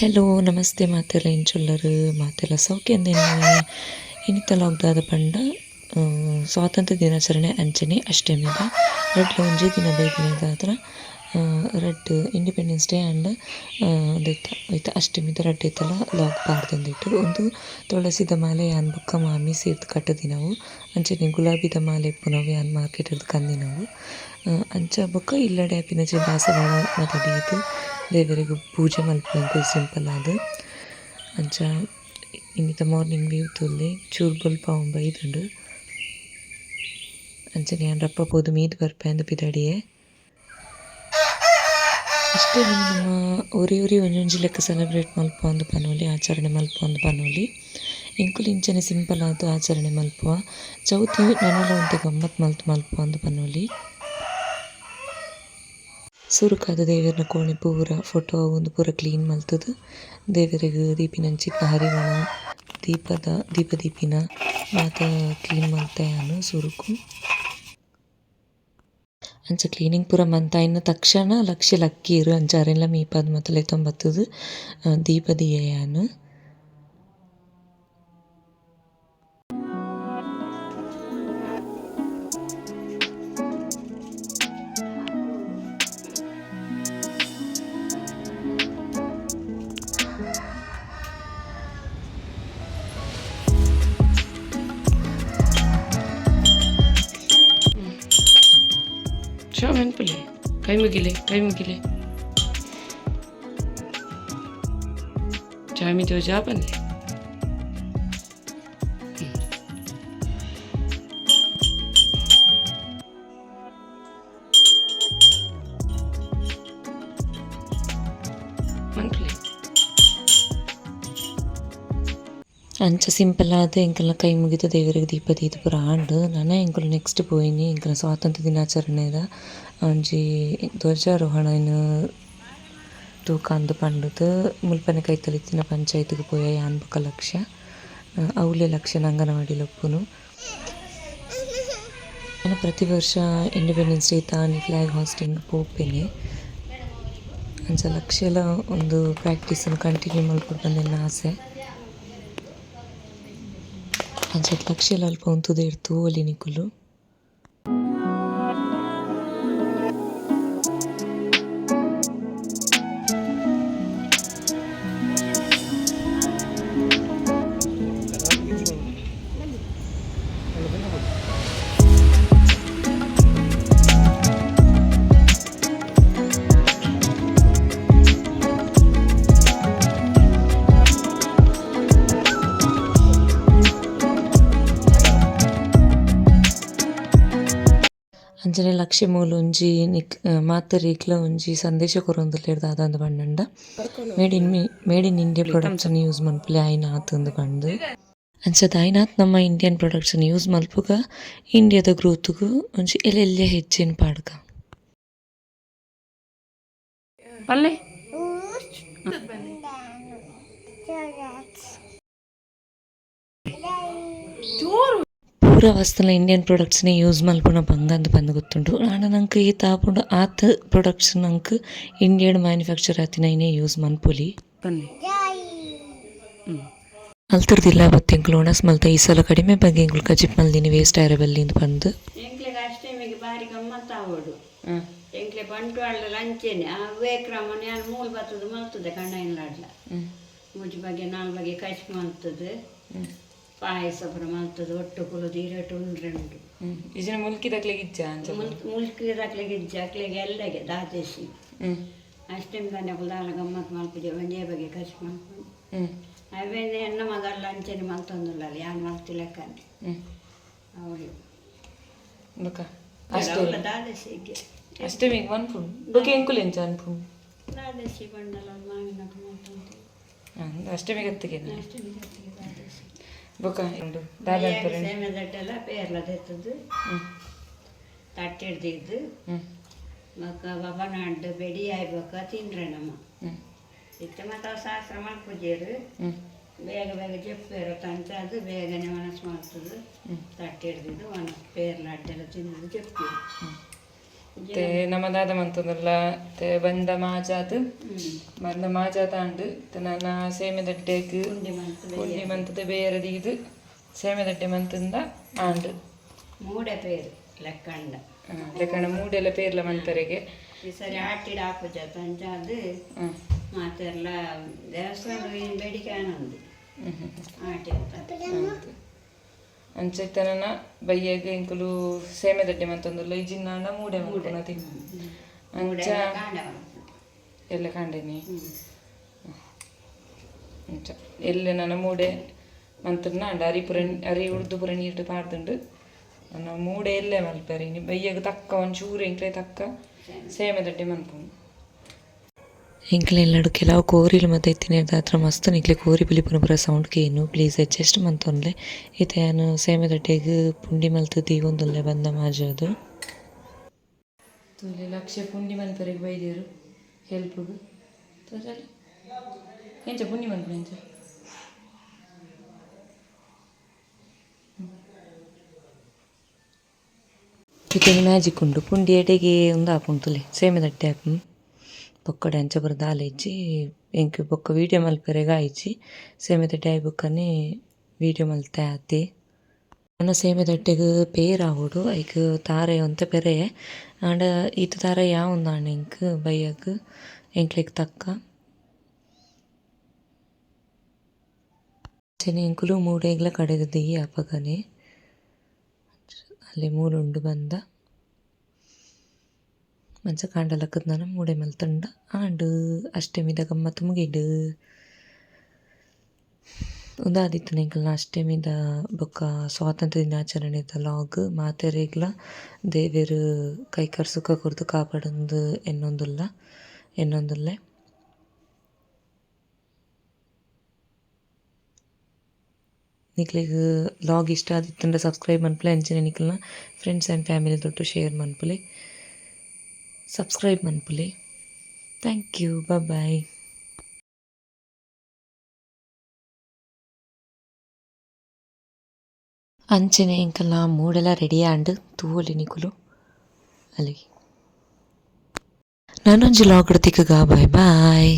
Hello ನಮಸ್ತೆ, ಮಾತೆಲ್ಲ ಇಂಚುಲ್ಲರು ಮಾತೆಲ್ಲ ಸೌಖ್ಯ ಅಂದೇನು ಇನ್ನಿತ್ತ ಲಾಕ್ದಾದ ಪಂಡ ಸ್ವಾತಂತ್ರ್ಯ ದಿನಾಚರಣೆ ಅಂಚನೆ ಅಷ್ಟಮಿದ ರಡ್ಲ ಒಂಜಿ ದಿನ ಬೈದಿನದ ಆದ್ರೆ ರಡ್ ಇಂಡಿಪೆಂಡೆನ್ಸ್ ಡೇ ಆ್ಯಂಡ್ ದೈತ ಐತ ಅಷ್ಟಮಿದ ರಡ್ಡ್ ಐತಲ್ಲ ಲಾಕ್ ಬಾರ್ದಂದಿಟ್ಟು ಒಂದು ತುಳಸಿದ ಮಾಲೆ ಯಾನ್ ಬೊಕ್ಕ ಮಾಮಿ ಸೇರ್ದು ಕಟ್ಟದಿನವು ಅಂಚನೆ ಗುಲಾಬಿದ ಮಾಲೆ ಪುನವ್ಯಾನ್ ಯಾನ್ ಮಾರ್ಕೆಟ್ ಹಿಡ್ದು ಕಂದಿ ನಾವು. ಅಂಚ ಬೊಕ್ಕ ಇಲ್ಲಡೆ ಆಪಿನಚೆ ದಾಸವಾಳ ಮತದೀದು ದೇವರಿಗೆ ಪೂಜೆ ಮಲ್ಪುನಂಕು ಸಿಂಪಲ್ ಆದ್ ಅಂಚ ಇನ್ನಿತ ಮಾರ್ನಿಂಗ್ ವ್ಯೂ ತುಲ್ಲೆ ಚೂರು ಬೊಲ್ಪ ಅವು ಬೈದುಂಡು ಅಂಚನೆ ಯಾನ್ ರಪ್ಪ ಪೋದು ಮೀದ್ ಬರ್ಪೆ ಅಂದ್ ಪಿದಡಿಯೇ ಅಷ್ಟೇ ನಮ್ಮ ಒರಿ ಒರಿ ಒಂಜೊಂಜಿ ಲೆಕ್ಕ ಸೆಲೆಬ್ರೇಟ್ ಮಲ್ಪುವ ಅಂದ್ ಪನೊಲಿ, ಆಚರಣೆ ಮಲ್ಪುವ ಅಂದ್ ಪನೊಲಿ. ಎಂಕುಲು ಇಂಚನೆ ಸಿಂಪಲ್ ಆದ್ ಆಚರಣೆ ಮಲ್ಪುವ. ಚೌತಿ ನನಲ ಒಂತೆ ಗಮ್ಮತ್ ಮಲ್ತು ಮಲ್ಪುವ ಅಂದ್ ಪನೊಲಿ. ಸುರುಕಾದ ದೇವೆರ್ನ ಕೋಣೆ ಪೂರ ಫೋಟೋ ಒಂದು ಪೂರ ಕ್ಲೀನ್ ಮಲ್ತುದು. ದೇವೆರೆಗ್ ದೀಪಿನಂಚಿತ್ತ ಹರಿವಣ, ದೀಪದ ದೀಪ ದೀಪಿನ ಮಾತ ಕ್ಲೀನ್ ಮಲ್ತಾಯನು ಸುರುಕು. ಅಂಚ ಕ್ಲೀನಿಂಗ್ ಪೂರ ಮಂತಾಯಿನ ತಕ್ಷಣ ಲಕ್ಷ ಲಕ್ಕೀರು ಅಂಚ ಅರೆಲ್ಲ ಮೀಪಾದ್ ಮತ್ತಲೆ ತೊಂಬತ್ತದು ದೀಪ 샤워면 뿌리 갈무길래 갈무길래 잠이 더 잡았네 ಅಂಚ ಸಿಂಪಲ್ ಆದ ಎಂಕಲ್ನ ಕೈ ಮುಗಿದ ದೇವರಿಗೆ ದೀಪ ದೀತ ಪೂರ ಆಂಡ್ ನಾನ ಎಂಕುಲು ನೆಕ್ಸ್ಟ್ ಪೋಯಿನಿ, ಎಂಕಲ್ನ ಸ್ವಾತಂತ್ರ್ಯ ದಿನಾಚರಣೆದ ಒಂಜಿ ಧ್ವಜಾರೋಹಣ ತೂಕ ಅಂದ್ ಪಂಡುದು, ಮುಲ್ಪನೆ ಕೈತಲಿತ್ತಿನ ಪಂಚಾಯತ್ಗೆ ಪೋಯ ಯಾನ್ ಬೊಕ ಲಕ್ಷ ಅವ್ಲೆ ಲಕ್ಷ ಅಂಗನವಾಡಿಲ ಉಪ್ಪುನು ನಾನು ಪ್ರತಿ ವರ್ಷ ಇಂಡಿಪೆಂಡೆನ್ಸ್ ಡೇ ತಾನಿ ಫ್ಲಾಗ್ ಹಾಸ್ಟಿಂಗ್ ಪೋಪೆನೆ ಅಂಚ ಲಕ್ಷ್ಯಲ ಒಂದು ಪ್ರಾಕ್ಟೀಸನ್ನು ಕಂಟಿನ್ಯೂ ಮಲ್ಪೊಡು ಬಂದಿನ ಆಸೆ. ಅಂಚ ಲಕ್ಷಲ ಅಲ್ಪ ಉಂತುದೆರ್ ಒಲಿ ನಿಕುಲು. ಅಂಚನೆ ಲಕ್ಷ್ಯ ಮೂಲ ಒಂಜಿ ನಿಕ್ ಮಾತರಿಕ್ಲ ಒಂಜಿ ಸಂದೇಶ ಕೊರೊಂದುಲ್ಲೆರ್ ದಾದಂದು ಪಂಡಂಡ made in me made in India products use ಮಲ್ಪುಲೆ ಆಯ್ನ ಆತಂದು ಪಂಡ್ ಅಂಚದ ಆಯ್ನಾತ್ ನಮ್ಮ ಇಂಡಿಯನ್ ಪ್ರೊಡಕ್ಟ್ಸ್ ಯೂಸ್ ಮಲ್ಪುಗ ಇಂಡಿಯಾದ ಗ್ರೋತ್ಗೂ ಒಂಜಿ ಎಲ್ಲೆಲ್ಲೆ ಹೆಚ್ಚಿನ ಪಾಡ್ಗ. ಪಲ್ಲೆ? ಪೂರ ವಸ್ತುಲ ಇಂಡಿಯನ್ ಪ್ರೊಡಕ್ಟ್ಸ್ನೇ ಯೂಸ್ ಮಲ್ಪುನ ಅಂತ ಬಂದು ಗೊತ್ತುಂಡು ಆಂಡ ನಂಗೆ ಈ ತಾಪುಂಡು ಆತ ಪ್ರೊಡಕ್ಟ್ಸ್ ನಂಗೆ ಇಂಡಿಯನ್ ಮ್ಯಾನುಫ್ಯಾಕ್ಚರ್ ಆತಿನೈನೇ ಯೂಸ್ ಮನ್ಪೊಲಿ ಬನ್ನಿ. ಅಲ್ತರ್ದಿಲ್ಲ ಬತ್ತಿಂಕ್ಲು ಒಣಸ್ ಮಲ್ತ ಈ ಸಲ ಕಡಿಮೆ ಬಗ್ಗೆ ಇಂಕ್ಲು ಕಜಿಪ್ ಮಲ್ದಿನಿ ವೇಸ್ಟ್ ಆರಬಲ್ಲಿ ಅಂತ ಬಂದು. ಬಾರಿ ಗಮ್ಮತ್ ಆವೋಡು ಎಂಕ್ಲೆ ಬಂಟ್ವಾಳ ಲಂಚೆನೆ. ಅವೇ ಕ್ರಮ ನಾನು ಮೂಲ್ ಬರ್ತದೆ ಮಲ್ತದೆ ಕಣ್ಣ ಇಲ್ಲಾಡ್ಲ ಮುಜ್ ಬಗ್ಗೆ ನಾಲ್ ಬಗ್ಗೆ ಕಚ್ ಮಲ್ತದೆ. ಪಾಯಸ ಪುರ ಮಲ್ತದೆ ಒಟ್ಟು ಕುಲದು ಇರಟು ಉಂಡ್ರೆಂಡು ಇಜಿನ ಮುಲ್ಕಿದಕ್ಲೆ ಇಜ್ಜ ಅಂಚ ಮುಲ್ಕ್ ಮುಲ್ಕಿದಕ್ಲೆಗೆ ಇಜ್ಜ ಅಕ್ಲೆಗೆ ಎಲ್ಲಗೆ ದಾದೇಶಿ. ಹ್ಮ್. ಅಷ್ಟಮಿ ತಾನೆ ಕುಲಾಲ ಗಮ್ಮತ್ ಮಲ್ಪುಜೆ ಒಂದೇ ಬಗೆ ಖರ್ಚು ಮಾಡ್ಕೊಂಡು. ಹ್ಮ್. ಅವೇ ಎನ್ನ ಅಂಚನೆ ಮಲ್ತೊಂದುಲ್ಲ ಯಾನ್ ಮಲ್ತಿಲೆಕ್ಕನೆ ಹ್ಮ್. ಅವಳು ಬೊಕ ಅವಳ ದಾದೇಶಿಗೆ ಅಷ್ಟೇ ಮೀಗ ಮನ್ಪುಣ್ ಬೊಕ ಎಂಕುಲು ಎಂಚ ಅನ್ಪುಣ್ ದಾದೇಶಿ ಬಂಡಲ ಮಾವಿನ ಅಷ್ಟೇ ಮೀಗ ಅತ್ತಿಗೆ ಅಷ್ಟೇ ದಾದೇಶಿ ಬೊಕ ಉಂಡು ದಾದ ಸೇಮೆದಟ್ಟೆಲ್ಲ ಪೇರ್ಲ ತೆತ್ತದು ಹ್ಮ್. ತಟ್ಟೆ ಹಿಡ್ದಿದ್ದು. ಹ್ಮ್. ಮಕ್ಕ ಬಬನ ಅಡ್ಡು ಬೆಡಿ ಆಯ್ಬೇಕ ತಿನ್ರೆ ನಮ್ಮ. ಹ್ಮ್. ಇತ್ತ ಮತ್ತು ಅವು ಶಾಸ್ತ್ರ ಮಲ್ಪುಜೇರು ಹ್ಮ್. ಬೇಗ ಬೇಗ ಜಪ್ಪಿರೋ ತಂತ ಅದು ಬೇಗನೆ ಮನಸ್ಸು ಮಾಡ್ತದೆ. ಹ್ಮ್. ತಟ್ಟೆ ಹಿಡ್ದಿದ್ದು ಒಣ ಪೇರ್ಲ ಅಡ್ಡೆಲ್ಲ ತಿನ್ನೋದು ಜಪ್ಪಿ. ते ನಮ್ಮ ದಾದ ಮಂತಂದುಲ್ಲ ಬಂದ ಮಾಜಾತ್ ಬಂದ ಮಾಜಾತ ಅಂಡು ನನ್ನ ಸೇಮೆದಡ್ಡೆಗ್ ಉಂಡಿ ಮಂತದ ಬೇರೆ ಇದು ಸೇಮೆದಡ್ಡೆ ಮಂತಂದ ಆಂಡು. ಮೂಡೆ ಪೇರ್ ಲೆಕ್ಕಂಡ. ಲೆಕ್ಕಣ ಮೂಡೆಲ್ಲ ಪೇರ್ಲ ಮಂತರೆಗೆ. ಈ ಸರಿ ಆಟಿಡ ಹಾಪುಜ ತಂಜಾದು. ಮಾತೆಲ್ಲ ದೇವಸ್ಥಾನ ಬೇಡಿಕೆ ಆನಂದು ಆಟಿ ಅಂತ ಅಂಚೆತ್ತನ ಬಯ್ಯಗೆ ಇಂಕುಲು ಸೇಮೆ ದಡ್ಡೆ ಮಂತಂದುಲ್ಲ ಈ ಜಿನ್ನಾಂಡ ಮೂಡೆ ತಿನ್ನು ಅಂಚ ಎಲ್ಲ ಕಾಂಡೇನಿ? ಅಂಚ. ಎಲ್ಲ ನನ್ನ ಮೂಡೆ ಮಂತನ್ನ ಅಂಡ. ಅರಿ ಪುರ ಅರಿ ಉಳ್ದು ಪುರ ನೀರು ಪಾಡ್ದುಂಡು. ನನ್ನ ಮೂಡೆ ಎಲ್ಲೇ ಮಲ್ಪರಿ. ನೀ ತಕ್ಕ ಒಂಚೂರು ಎಂಕ್ಲೆ ತಕ್ಕ ಸೇಮೆ. ದಡ್ಡೆ ಮನ್ಪುಂಡು ಇಂಕ್ಲೆಲ್ಲಡು ಕೆಲವು ಕೋರಿಲು ಮತ್ತೆ ಇತ್ತಿನ ಹತ್ರ ಮಸ್ತ್ ನಿಕ್ಲೆ ಕೋರಿ ಬಿಲಿಪುನ ಪೂರ ಸೌಂಡ್ ಕೇನು ಪ್ಲೀಸ್ ಅಡ್ಜಸ್ಟ್ ಮಂತೊನ್ಲೆ ಈತ ಏನು ಸೇಮೆ ದಟ್ಟೆಗ್ ಪುಂಡಿ ಮಲ್ತು ದೀವೊಂದುಲ್ಲೆ ಬಂದ ಮಾಜದು ತುಲೆ ಲಕ್ಷ ಪುಂಡಿ ಮಲ್ಪರಿಗೆ ಬೈದೇರು ಹೆಲ್ಪ್ಗೆ. ತೋಜಲ್ಲಿ ಎಂಚ ಪುಂಡಿ ಮಲ್ಪು ಎಂಚ? ಇದನ್ನು ಮ್ಯಾಜಿಕ್ ಉಂಡು. ಪುಂಡಿ ಎಡೆಗೆ ಒಂದು ಹಾಪುಂಟುಲೆ ಸೇಮೆ ದಟ್ಟೆ ಹಾಪು ಅಂಚ ಬರ ದಾಲ ಇಜ್ಜಿ ಎಂಕ್ ಬೊಕ್ಕ ವೀಡಿಯೋ ಮಲ್ಪೆರೆಗ ಆಯ್ಚಿ ಸೇಮೆ ದಟ್ಟೆ ಆಯ್ ಬೊಕ್ಕನೆ ವೀಡಿಯೋ ಮಲ್ತೆ ಆತಿ ಆಂಡ ಸೇಮೆ ದಟ್ಟೆಗ್ ಪೇರ್ ಆವೋಡು ಐಕ್ ತಾರೆ ಒಂತೆ ಪೆರೆ. ಆಂಡ ಈತ ತಾರೆ ಯಾವೊಂದಾಂಡ ಎಂಕ್ ಬೈಯಗ್ ಎಂಕ್ಲೆಗ್ ತಕ್ಕ. ಚೆನ್ನ ಎಂಕುಲು ಮೂಡೆಗ್ಲ ಕಡೆದ ದೆಯ್ಯಿ ಅಪಗನೆ. ಮೂರು ಮೂರುಂಡು ಬಂದ. ಮಂಚ ಕಾಂಡಲಕ್ಕದ ನಾನು ಮೂಡೆ ಮಲ್ತಂಡ ಆಂಡ್ ಅಷ್ಟಮಿದ ಗಮ್ಮತ್ತು ಮುಗಿಡು ಉದಾದಿತ್ತು ಅಷ್ಟಮಿ ಅಷ್ಟಮಿದ ಬೊಕ್ಕ ಸ್ವಾತಂತ್ರ್ಯ ದಿನಾಚರಣೆದ ಲಾಗ್ ಮಾತೆರೆಗ್ಲ ದೇವೆರ್ ಕೈಕರ್ ಸುಖ ಕುರ್ದು ಕಾಪಾಡೊಂದು ಎನ್ನೊಂದುಲ್ಲ, ಎನ್ನೊಂದುಲ್ಲೆ. ನಿಕ್ಲೆಗ್ ಲಾಗ್ ಇಷ್ಟ ಆದಿತ್ತಂಡ ಸಬ್ಸ್ಕ್ರೈಬ್ ಮನ್ಪುಲೆ, ಅಂಚನೆ ನಿಕ್ಲನ್ನ ಫ್ರೆಂಡ್ಸ್ ಆ್ಯಂಡ್ ಫ್ಯಾಮಿಲಿ ದೊಟ್ಟು ಶೇರ್ ಮನ್ಪುಲೆ. ಸಬ್ಸ್ಕ್ರೈಬ್ ಮನ್ಪುಲೆ ಥ್ಯಾಂಕ್ ಯು ಬಾಯ್ ಅಂಚನೆ ಇಂಕಲ್ಲ ಮೂಡೆಲ್ಲ ರೆಡಿ ಆಂಡ್ ತೂವೊಲಿ ನಿಕುಲು ಅಲ್ಲಿ ನಾನೊಂಜಿ ಲಾಗ್ ತಿಕ್ಕಗ ಬಾಯ್ ಬಾಯ್